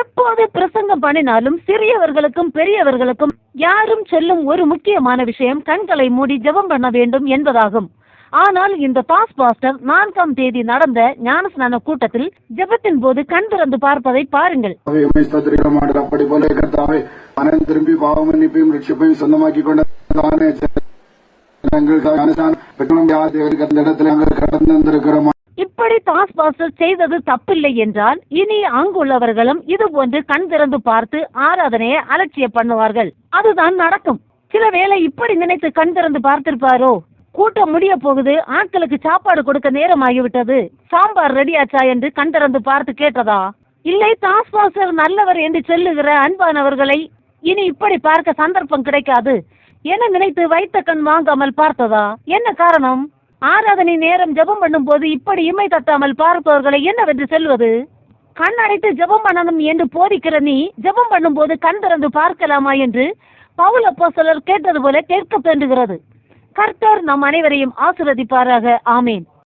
எப்போது பிரசங்கம் பண்ணினாலும் சிறியவர்களுக்கும் பெரியவர்களுக்கும் யாரும் சொல்லும் ஒரு முக்கியமான விஷயம் கண்களை மூடி ஜெபம் பண்ண வேண்டும் என்பதாகும். ஆனால் இந்த பாஸ் பாஸ்டர் நான்காம் தேதி நடந்த ஞானஸ்நான கூட்டத்தில் ஜெபத்தின் போது கண் திறந்து பார்ப்பதை பாருங்கள். கர்த்தாவே, அப்படி போல கர்த்தாவே மனம் திரும்பி பாவ மன்னிப்பையும் ரட்சிப்பையும் சொந்தமாக்கி கொண்ட தானே ஜனங்களுக்கு ஞானஸ்நானம் பெற்றோம். அந்த இடத்துல நாங்கள் கடந்து வந்திருக்கிறோம் இப்படி தாஸ் பாஸ்டர் செய்தது தப்பில்லை என்றால் இனி அங்குள்ளவர்களும் இது போன்று கண் திறந்து பார்த்து ஆராதனையை அலட்சியம் பண்ணுவார்கள். அதுதான் நடக்கும். சில வேளை இப்படி நினைத்து கண் திறந்து பார்த்திருப்பாரோ? கூட்டம் முடிய போகுது ஆட்களுக்கு சாப்பாடு கொடுக்க நேரம் ஆகிவிட்டது சாம்பார் ரெடியாச்சா என்று கண் திறந்து பார்த்து கேட்டதா? இல்லை தாஸ் பாஸ்டர் நல்லவர் என்று சொல்லுகிற அன்பானவர்களை இனி இப்படி பார்க்க சந்தர்ப்பம் கிடைக்காது. என நினைத்து வைத்த கண் வாங்காமல் பார்த்ததா? என்ன காரணம்? ஆராதனை நேரம் ஜெபம் பண்ணும்போது இப்படி இமை தட்டாமல் பார்ப்பவர்களை என்னவென்று சொல்வது? கண் அடைத்து ஜெபம் பண்ணணும் என்று போதிக்கிற நீ ஜெபம் பண்ணும்போது கண் திறந்து பார்க்கலாமா என்று பவுல் அப்போஸ்தலர் கேட்டது போல கேட்க தோன்றுகிறது. கர்த்தர் நம் அனைவரையும் ஆசிர்வதிப்பாராக. ஆமேன்.